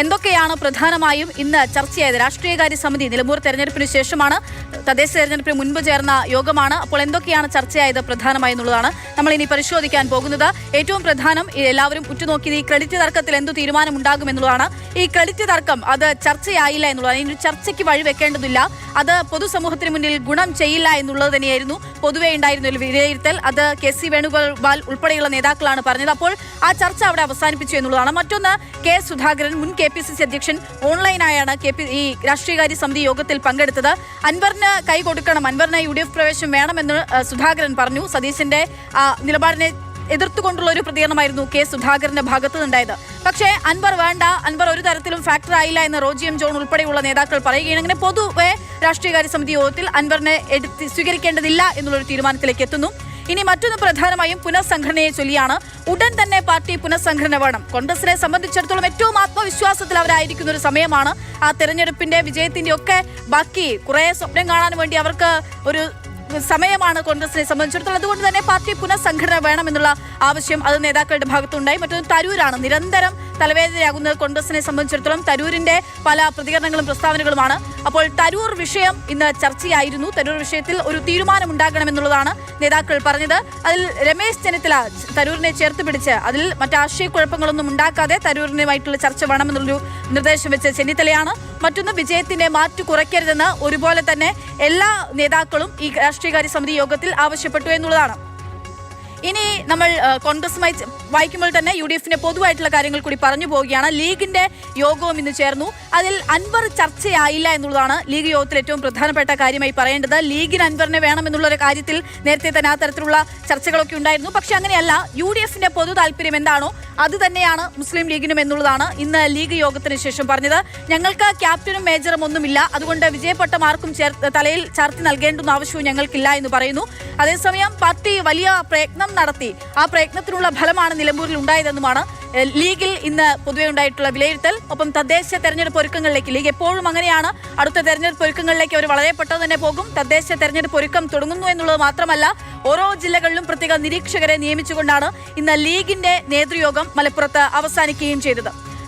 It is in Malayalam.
എന്തൊക്കെയാണ് പ്രധാനമായും ഇന്ന് ചർച്ചയായത്? രാഷ്ട്രീയകാര്യ സമിതി നിലമ്പൂർ തെരഞ്ഞെടുപ്പിന് ശേഷമാണ് തദ്ദേശ തെരഞ്ഞെടുപ്പിന് മുൻപ് ചേർന്ന യോഗമാണ്. അപ്പോൾ എന്തൊക്കെയാണ് ചർച്ചയായത് പ്രധാനമായി എന്നുള്ളതാണ് നമ്മൾ ഇനി പരിശോധിക്കാൻ പോകുന്നത്. ഏറ്റവും പ്രധാനം എല്ലാവരും ഉറ്റുനോക്കിയത് ഈ ക്രെഡിറ്റ് തർക്കത്തിൽ എന്തു തീരുമാനമുണ്ടാകും എന്നുള്ളതാണ്. ഈ ക്രെഡിറ്റ് തർക്കം അത് ചർച്ചയായില്ല എന്നുള്ളതാണ്. ഇനി ചർച്ചയ്ക്ക് വഴി വെക്കേണ്ടതില്ല. അത് പൊതുസമൂഹത്തിന് മുന്നിൽ ഗുണം ചെയ്യില്ല എന്നുള്ളത് തന്നെയായിരുന്നു. പൊതുവെ ഉണ്ടായിരുന്ന ഒരു വിലയിരുത്തൽ. അത് കെ സി വേണുഗോപാൽ ഉൾപ്പെടെയുള്ള നേതാക്കളാണ് പറഞ്ഞത്. അപ്പോൾ ആ ചർച്ച അവിടെ അവസാനിപ്പിച്ചു എന്നുള്ളതാണ്. മറ്റൊന്ന് കെ സുധാകരൻ മുൻ കെ പി സി സി അധ്യക്ഷൻ ഓൺലൈനായാണ് കെ പി ഈ രാഷ്ട്രീയകാര്യ സമിതി യോഗത്തിൽ പങ്കെടുത്തത്. അൻവറിന് കൈ കൊടുക്കണം. അൻവറിന് യു ഡി എഫ് പ്രവേശം വേണമെന്ന് സുധാകരൻ പറഞ്ഞു. സതീശന്റെ നിലപാടിനെ എതിർത്തുകൊണ്ടുള്ള ഒരു പ്രതികരണമായിരുന്നു കെ സുധാകരന്റെ ഭാഗത്തു നിന്നുണ്ടായത്. പക്ഷേ അൻവർ വേണ്ട. അൻവർ ഒരു തരത്തിലും ഫാക്ടർ ആയില്ല എന്ന് റോജി എം ജോൺ ഉൾപ്പെടെയുള്ള നേതാക്കൾ പറയുകയാണ്. അങ്ങനെ പൊതുവെ രാഷ്ട്രീയകാര്യ സമിതി യോഗത്തിൽ അൻവറിനെ സ്വീകരിക്കേണ്ടതില്ല എന്നുള്ളൊരു തീരുമാനത്തിലേക്ക് എത്തുന്നു. ഇനി മറ്റൊന്ന് പ്രധാനമായും പുനഃസംഘടനയെ ചൊല്ലിയാണ് ഉടൻ തന്നെ പാർട്ടി പുനഃസംഘടന വേണം. കോൺഗ്രസിനെ സംബന്ധിച്ചിടത്തോളം ഏറ്റവും ആത്മവിശ്വാസത്തിൽ അവരായിരിക്കുന്ന ഒരു സമയമാണ് ആ തെരഞ്ഞെടുപ്പിന്റെ വിജയത്തിന്റെ ഒക്കെ ബാക്കി കുറെ സ്വപ്നം കാണാൻ വേണ്ടി അവർക്ക് ഒരു സമയമാണ് കോൺഗ്രസിനെ സംബന്ധിച്ചിടത്തോളം. അതുകൊണ്ട് തന്നെ പാർട്ടി പുനഃസംഘടന വേണമെന്നുള്ള ആവശ്യം അത് നേതാക്കളുടെ ഭാഗത്തുണ്ടായി. മറ്റൊന്ന് തരൂരാണ്. നിരന്തരം തലവേദനയാകുന്നത് കോൺഗ്രസിനെ സംബന്ധിച്ചിടത്തോളം തരൂരിന്റെ പല പ്രതികരണങ്ങളും പ്രസ്താവനകളുമാണ്. അപ്പോൾ തരൂർ വിഷയം ഇന്ന് ചർച്ചയായിരുന്നു. തരൂർ വിഷയത്തിൽ ഒരു തീരുമാനം ഉണ്ടാകണമെന്നുള്ളതാണ് നേതാക്കൾ പറഞ്ഞത്. അതിൽ രമേശ് ചെന്നിത്തല തരൂരിനെ ചേർത്ത് പിടിച്ച് അതിൽ മറ്റു ആശയക്കുഴപ്പങ്ങളൊന്നും ഉണ്ടാക്കാതെ തരൂരിനുമായിട്ടുള്ള ചർച്ച വേണമെന്നുള്ളൊരു നിർദ്ദേശം വെച്ച ചെന്നിത്തലയാണ്. മറ്റൊന്ന് വിജയത്തിന്റെ മാറ്റു കുറയ്ക്കരുതെന്ന് ഒരുപോലെ തന്നെ എല്ലാ നേതാക്കളും ഈ രാഷ്ട്രീയകാര്യ സമിതി യോഗത്തിൽ ആവശ്യപ്പെട്ടു എന്നുള്ളതാണ് ഇനി നമ്മൾ കോൺഗ്രസുമായി വായിക്കുമ്പോൾ തന്നെ യു ഡി എഫിന്റെ പൊതുവായിട്ടുള്ള കാര്യങ്ങൾ കൂടി പറഞ്ഞു പോവുകയാണ്. ലീഗിന്റെ യോഗവും ഇന്ന് ചേർന്നു. അതിൽ അൻവർ ചർച്ചയായില്ല എന്നുള്ളതാണ് ലീഗ് യോഗത്തിൽ ഏറ്റവും പ്രധാനപ്പെട്ട കാര്യമായി പറയേണ്ടത്. ലീഗിന് അൻവറിനെ വേണമെന്നുള്ള ഒരു കാര്യത്തിൽ നേരത്തെ തന്നെ ആ തരത്തിലുള്ള ചർച്ചകളൊക്കെ ഉണ്ടായിരുന്നു. പക്ഷെ അങ്ങനെയല്ല യു ഡി എഫിന്റെ പൊതു താല്പര്യം എന്താണോ അത് തന്നെയാണ് മുസ്ലിം ലീഗിനും എന്നുള്ളതാണ് ഇന്ന് ലീഗ് യോഗത്തിന് ശേഷം പറഞ്ഞത്. ഞങ്ങൾക്ക് ക്യാപ്റ്റനും മേജറും ഒന്നുമില്ല. അതുകൊണ്ട് വിജയപ്പെട്ട മാർക്കും ചേർ തലയിൽ ചാർത്തി നൽകേണ്ടുന്ന ആവശ്യവും ഞങ്ങൾക്കില്ല എന്ന് പറയുന്നു. അതേസമയം പാർട്ടി വലിയ പ്രയത്നം നടത്തി. ആ പ്രയത്നത്തിനുള്ള ഫലമാണ് നിലമ്പൂരിൽ ഉണ്ടായതെന്നുമാണ് ലീഗിൽ ഇന്ന് പൊതുവെ ഉണ്ടായിട്ടുള്ള വിലയിരുത്തൽ. ഒപ്പം തദ്ദേശ തെരഞ്ഞെടുപ്പ് ഒരുക്കങ്ങളിലേക്ക് ലീഗ് എപ്പോഴും അങ്ങനെയാണ്. അടുത്ത തെരഞ്ഞെടുപ്പ് ഒരുക്കങ്ങളിലേക്ക് അവർ വളരെ പെട്ടെന്ന് തന്നെ പോകും. തദ്ദേശ തെരഞ്ഞെടുപ്പ് ഒരുക്കം തുടങ്ങുന്നു എന്നുള്ളത് മാത്രമല്ല ഓരോ ജില്ലകളിലും പ്രത്യേക നിരീക്ഷകരെ നിയമിച്ചുകൊണ്ടാണ് ഇന്ന് ലീഗിന്റെ നേതൃയോഗം മലപ്പുറത്ത് അവസാനിക്കുകയും ചെയ്തത്.